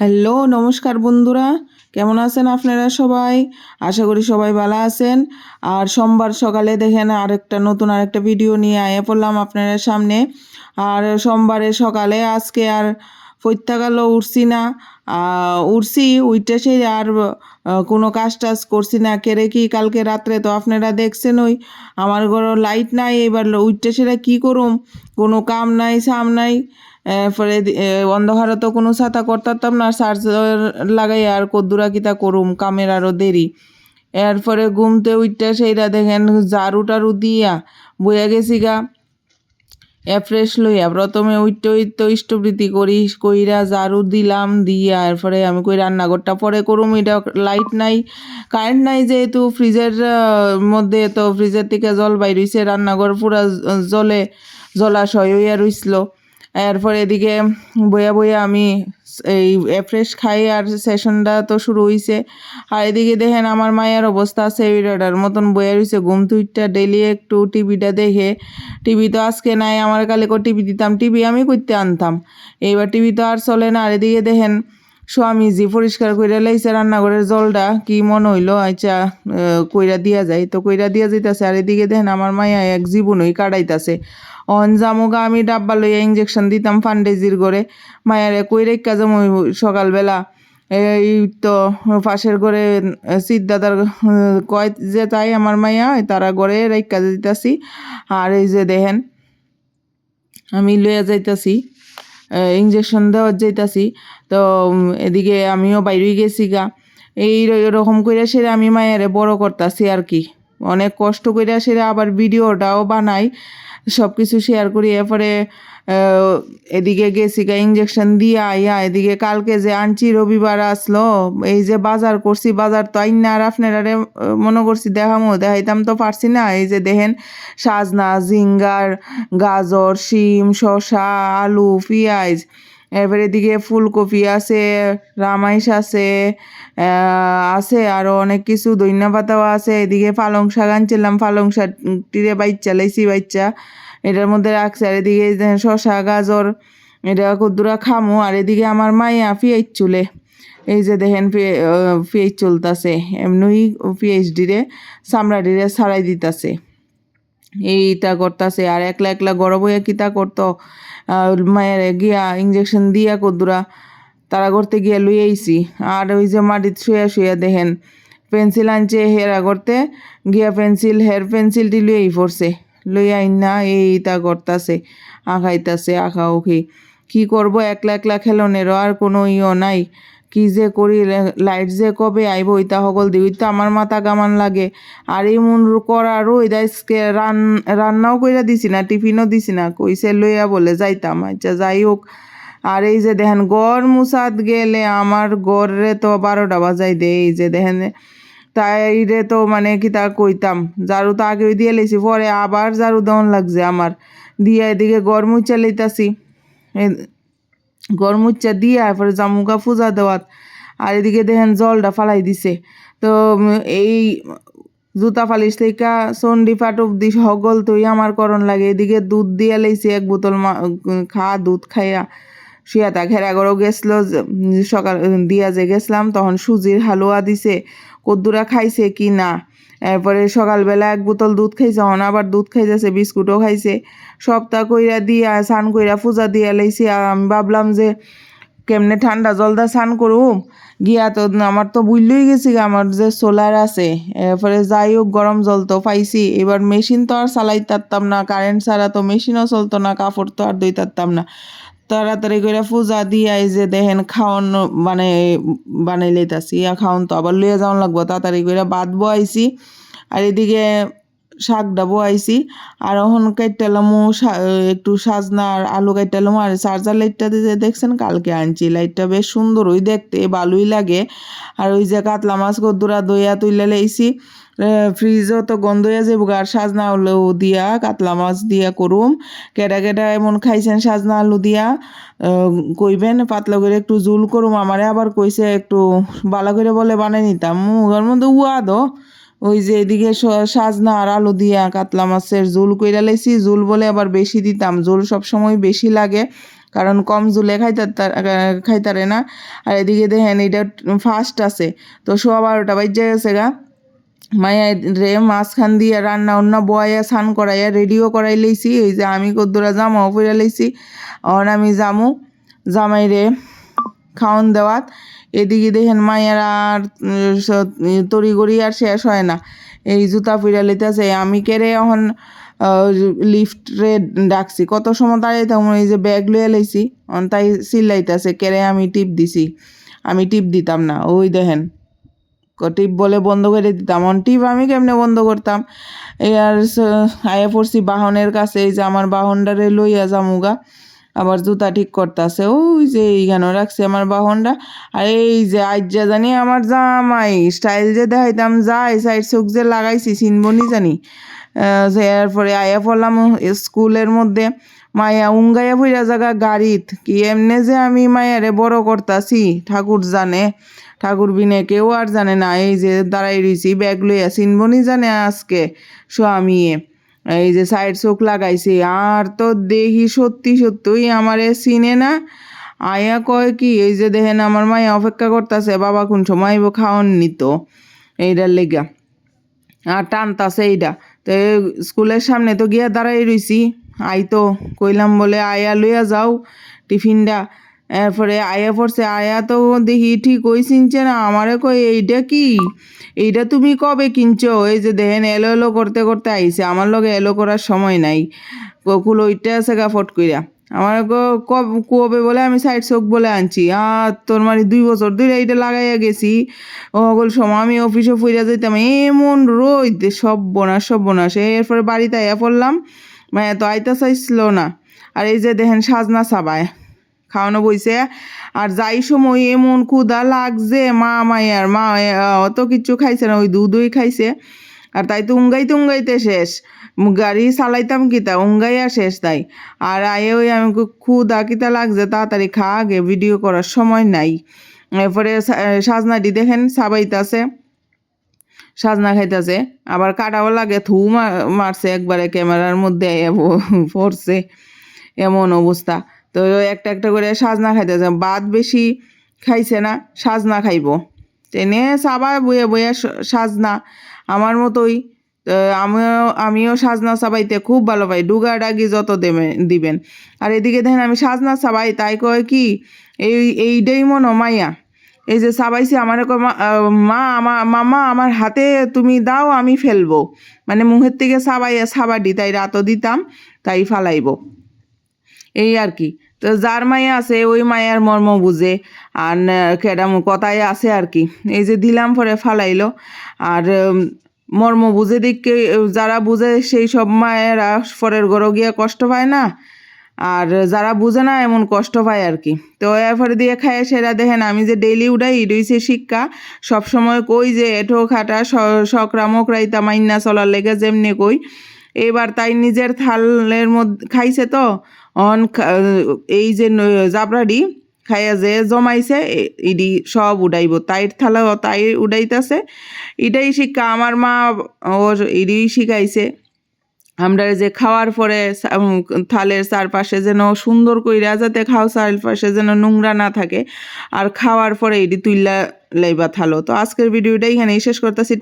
Hello, নমস্কার বন্ধুরা। কেমন আছেন আপনারা সবাই? আশা করি সবাই ভালো আছেন। আর সোমবার সকালে দেখেন আরেকটা নতুন আরেকটা ভিডিও নিয়ে আয়া পড়লাম আপনাদের সামনে। আর সোমবারে সকালে আজকে আর প্রত্যাগালও উঠছি না। উঠছি উইটে সেই আর কোনো কাজ টাজ করছি না। কেরে কি কালকে রাত্রে তো আপনারা দেখছেন ওই আমার ঘর লাইট নাই, এবার উইটে সেটা কী করুম? কোনো কাম নাই, সাম নাই। এরপরে অন্ধকারে তো কোনো ছাতা করতাম না, চার্জার লাগাই আর কদ্দুরা কিতা করুম, কামের আরও দেরি। এরপরে ঘুমতে উঠতে সেইটা দেখেন ঝাড়ু টাড়ু দিয়া বইয়া গেছি গা। ফ্রেশ লইয়া প্রথমে উঠতে উঠতে ইষ্টবৃত্তি করি, কইরা ঝাড়ু দিলাম দিয়া। এরপরে আমি কই রান্নাঘরটা পরে করুম, এটা লাইট নাই কারেন্ট নাই যেহেতু ফ্রিজের মধ্যে তো ফ্রিজের থেকে জল বাইর হইছে, রান্নাঘর পুরা জলে, জলাশয় হইয়া রইছিল এরপর এদিকে বইয়া বইয়া আমি এই ফ্রেশ খাই আর সেশনটা তো শুরু হইছে। আর এদিকে দেখেন আমার মায়ের অবস্থা আছে ওইটার মতন বইয়া রইছে, ঘুম তুইটা ডেলি একটু টিভিটা দেখে। টিভি তো আজকে নাই, আমার কালে কো টিভি দিতাম, টিভি আমি করতে আনতাম। এইবার টিভি তো আর চলে না, আর এদিকে দেখেন স্বামীজি পরিষ্কার কইরা লাইছে রান্নাঘরের জলটা, কি মন হইল আচ্ছা কইরা দিয়া যায়। তো কইরা দিয়া যাইতাছে, আর এদিকে দেখেন আমার মায়া এক জীবনই কাটাইতাছে। অন জামুগা আমি ডাব্বা লইয়া ইঞ্জেকশন দিতাম ফান্ডেজির করে। মায়ারে কই রেখা যাব সকালবেলা? এই তো পাশের ঘরে সিদ্ধ দাদার কয় যে তাই আমার মাইয়া তারা ঘরে রেখা দিতাছি। আর এই যে দেখেন, আমি লইয়া যাইতাছি ইঞ্জেকশন দেওয়ার যাইতাছি। তো এদিকে আমিও বাইরে গেছি গা। এই রকম করে সেরে আমি মায়েরে বড় করতাছি আর কি। অনেক কষ্ট করে সেরে আবার ভিডিওটাও বানাই। সব কিছু শেয়ার করি, এরপরে এদিকে গেছি গা ইঞ্জেকশন দিয়া আইয়া এদিকে কালকে যে আনছি, রবিবার আসলো, এই যে বাজার করছি, বাজার তো আইন না আর আপনারা মনে করছি দেখামো, দেখাইতাম তো পারছি না, এই যে দেখেন, সাজনা জিঙ্গার গাজর, শিম, শসা, আলু, পেঁয়াজ এবারে এদিকে ফুলকপি আছে, রামাইশ আছে আছে আরও অনেক কিছু দইনা পাতাও আছে। এদিকে পালং শাক আনছিলাম, পালং শাক টিরে বাচ্চা লাইছি বাচ্চা এটার মধ্যে রাখছে। আর এদিকে শসা, গাজর, এটা কদ্দুরা খামো। আর এদিকে আমার মাইয়া পিঁয়াজ চুলে। এই যে দেখেন পিঁয়াজ চলতেছে। এমনি পিএইচডি রে চামড়াডি রে ছাড়াই দিতাছে। এইটা করতাছে। আর একলা একলা গরম হইয়া কিতা করতো? মায়ের গিয়া ইঞ্জেকশন দিয়া কদ্দুরা তারা করতে গিয়া লই আর ওই যে মাটিত শুয়া শুয়া দেখেন পেন্সিল আনছে হেরা করতে গিয়া পেন্সিল হের পেন্সিলটি লইয়াই পড়ছে। লই আইন না এই তা করতাছে আঁকাইতাছে আঁকা উখি কী করব, একলা একলা খেলনেরও আর কোনো ইও নাই। কি যে করি লাইট যে কবে আইব, ইতা সকল দিই তো আমার মাথা গামান লাগে। আর এই মন করার ওই দাইসকে রান, রান্নাও কইরা দিছি না, টিফিনও দিছি না, কইছে লইয়া বলে যাইতাম আচ্ছা যাই হোক। আর এই যে দেখেন, গড় মুসাদ গেলে আমার গড়রে তো বারোটা বাজাই দে এই যে দেখেন। তাই রে তো মানে কি তা কইতাম, ঝাড়ু তো আগে দিয়ে লেছি, পরে আবার ঝাড়ু দেওয়ান লাগছে আমার। দিয়ে এদিকে গড় মুচা লইতাছি। গরম উচ্চা দিয়ে এরপরে জামুকা পূজা দেওয়াত। আর এদিকে দেখেন জলটা ফালাই দিছে। তো এই জুতা ফালিশ থেকে চন্ডি পাট অব্দি সকল তুই আমার করণ লাগে। এদিকে দুধ দিয়ে লাইছে, এক বোতল খা, দুধ খাইয়া শুয়াতা ঘেরা গরো গেছিল সকাল দিয়া যে গেছিলাম তখন সুজির হালুয়া দিছে। কদ্দুরা খাইছে কি না? এরপরে সকালবেলা এক বোতল দুধ খাইছে হন আবার দুধ খাইতেছে, বিস্কুটও খাইছে। সপ্তাহ কইরা দিয়া, স্নান কইরা পূজা দিয়া লাইছি আমি ভাবলাম যে কেমনে ঠান্ডা জলদা স্নান করুম। গিয়া তো আমার তো বুঝলই গেছি আমার যে সোলার আছে। এরপরে যাই হোক, গরম জল তো পাইছি। এবার মেশিন তো আর চালাই তারতাম না, কারেন্ট ছাড়া তো মেশিনও চলতো না, কাপড় তো আর দই তারতাম না। তাড়াতাড়ি করে পূজা দিয়াই যে দেখেন খাওয়ান মানে বানাই লইতাছি। ইয়া খাওয়ান তো আবার লইয়া যাওয়ান লাগবো, তাড়াতাড়ি করে বাদ বয়াইছি। আর এদিকে শাকটা বয়াইছি আর ওখান কাইটালামু একটু সাজনা আর আলু কাইটালামু আর চার্জার লাইটটা দিয়ে দেখছেন? কালকে আনছি। লাইটটা বেশ সুন্দর ওই দেখতে, ভালোই লাগে। আর ওই যে কাতলা মাছ কদ্দুরা দইয়া তুইলে লাইছি। ফ্রিজও তো গন্ধ হয়ে যাব আর সাজনা আলু দিয়া, কাতলা মাছ দিয়া করুম। কেটা কেটা এমন খাইছেন সাজনা আলু দিয়া? কইবেন, পাতলা করে একটু জুল করুম। আমারে আবার কইছে একটু বালা করে বলে বানাই নিতাম। মুগের মধ্যে উয়া দো ওই যে এদিকে সাজনা আর আলু দিয়া কাতলা মাছের ঝোল কইরা লাইছি ঝোল বলে আবার বেশি দিতাম। ঝোল সবসময় বেশি লাগে, কারণ কম জুলে খাইতার খাইতারে না। আর এদিকে দেখেন এটা ফার্স্ট আছে। তো সোয়া বারোটা বাজে গেছে গা। মায়া রে মাঝখান দিয়ে রান্না অন্য বয়া স্নান করাইয়া রেডিও করাই লইছি এই যে আমি কদ্দুরা জামাও পরে লইছি অন আমি জামু। জামাই রে খাওন দেওয়াত। এদিকে দেখেন মায়ের আর তড়িগড়ি আর শেষ হয় না। এই জুতা ফিরা লইতেছে। আমি কেড়ে এখন লিফট ডাকছি। কত সময় দাঁড়িয়ে তখন এই যে ব্যাগ লইয়া লাইছি। তাই চিল্লাইতেছে কেড়ে আমি টিপ দিছি। আমি টিপ দিতাম না। ওই দেখেন টিপ বলে বন্ধ করে দিতাম। অন টিপ আমি কেমনে বন্ধ করতাম? আর আয়া পড়ছি বাহনের কাছে। এই যে আমার বাহনটারে লইয়া যামুগা আবার জুতা ঠিক করতেছে। ওই যে এইখানে রাখছে আমার বাহনটা। আর এই যে আজ যা জানি আমার জামাই স্টাইল যে দেখাইতাম, যাই সাইড চোখ যে লাগাইছি চিনবনি জানি। এরপরে আয়া পড়লাম স্কুলের মধ্যে, মায়া উঙ্গাইয়া ফুইরা জায়গা গাড়িত। কি এমনে যে আমি মায়ারে বড় করতাছি, ঠাকুর জানে। ঠাকুর বিনে কেউ আর জানে না, এই যে দাঁড়াই রয়েছি ব্যাগ লইয়া চিনবনি জানে আজকে, স্বামীয়ে। এই যে সাইড চোখ লাগাইছে, আর তো দেখি সত্যি সত্যই আমারে চিনে না। আয়া কয় কি, এই যে দেখেন আমার মায়ে অপেক্ষা করতেছে, বাবা কোন সময় খাওয়ান নিত এইটার লেগা। আর টানতাছে এইটা তো স্কুলের সামনে তো গিয়া দাঁড়াই রইছি। আই তো কইলাম বলে, আয়া লইয়া যাও টিফিনটা এরপরে আয়া পড়ছে, আয়া তো দেখি ঠিক ওই চিনছে না, আমারে কই এইটা কি? এইটা তুমি কবে কিনছো? এই যে দেখেন, এলো এলো করতে করতে আইছে। আমার লগে এলো করার সময় নাই। কুল ওইটা আছে গা ফট কইরা। আমার কবে বলে আমি সাইড চোখ বলে আনছি। আর তোর মানে দুই বছর ধরে এইটা লাগাইয়া গেছি। ওগুল সময় আমি অফিসে ফুইরা যেতাম এমন রোদ সব বোনাস সব বোনাস এরপরে বাড়িতে আইয়া পড়লাম মানে তো আইতা চাইছিল না। আর এই যে দেখেন, সাজনা সাবায়। খাওয়ানো বইছে। আর যাই সময় এমন ক্ষুদা লাগছে, মা মায়ের, মা অত কিছু খাইছে না, ওই দুধই খাইছে। আর তাই তো উঙ্গাইতে উঙ্গাইতে শেষ। গাড়ি চালাইতাম কিতা উঙ্গাইয়া শেষ তাই। আর আয়ে ওই আমি ক্ষুদা কিতা লাগছে, তাড়াতাড়ি খা আগে ভিডিও করার সময় নাই। এরপরে সাজনাটি দেখেন, সাবাইতাছে। সাজনা খাইতেছে। আবার কাটাও লাগে, থু মারছে একবারে ক্যামেরার মধ্যে পড়ছে। এমন অবস্থা। তো একটা একটা করে সাজনা খাইতেছে বাদ বেশি খাইছে না, সাজনা খাইব। টেনে সাবা বইয়ে বইয়ে সাজনা। আমার মতোই আমিও আমিও সাজনা সাবাইতে খুব ভালো পাই। ডুগা ডাগি যত দেবে দিবেন। আর এদিকে দেখেন আমি সাজনা সাবাই তাই কয় কি, এই এইটাই মনো মাইয়া। এই যে সাবাইছি আমার মা আমার মামা, আমার হাতে তুমি দাও, আমি ফেলব। মানে মুহের থেকে সাবাইয়া সাবাডি তাই রাতও দিতাম, তাই ফালাইব। এই আর কি। তো যার মায়া আছে, ওই মায়ার মর্ম বুঝে। আর কেডাম কথায় আছে আর কি। এই যে দিলাম পরে ফালাইলো। আর মর্ম বুঝে দিককে, যারা বুঝে সেই সব মায়েরা পরের গড় গিয়ে কষ্ট পায় না। আর যারা বুঝে না, এমন কষ্ট পায় আর কি। তো এরপরে দিয়ে খায় সেরা দেখেন, আমি যে ডেইলি উঠাই রইছে শিক্ষা। সবসময় কই যে, এঠো খাটা সকরা মকরাইতা মাইন্না চলার লেগে যেমনি কই। এবার তাই নিজের থালের মধ্যে, খাইছে তো? অন এই যে জাবরাডি খাইয়া যে জমাইছে ইডি সব উডাইব। তাইর থালা তাই উডাইতেছে। এটাই শিক্ষা, আমার মা ওর ইডি শিখাইছে। আমরা যে খাওয়ার পরে থালের চারপাশে যেন সুন্দর কইরা যাতে খাও, চারপাশে যেন নোংরা না থাকে। আর খাওয়ার পরে এটি তুইলা লাইবা থালো। তো আজকের ভিডিওটা এখানেই শেষ করতেছি।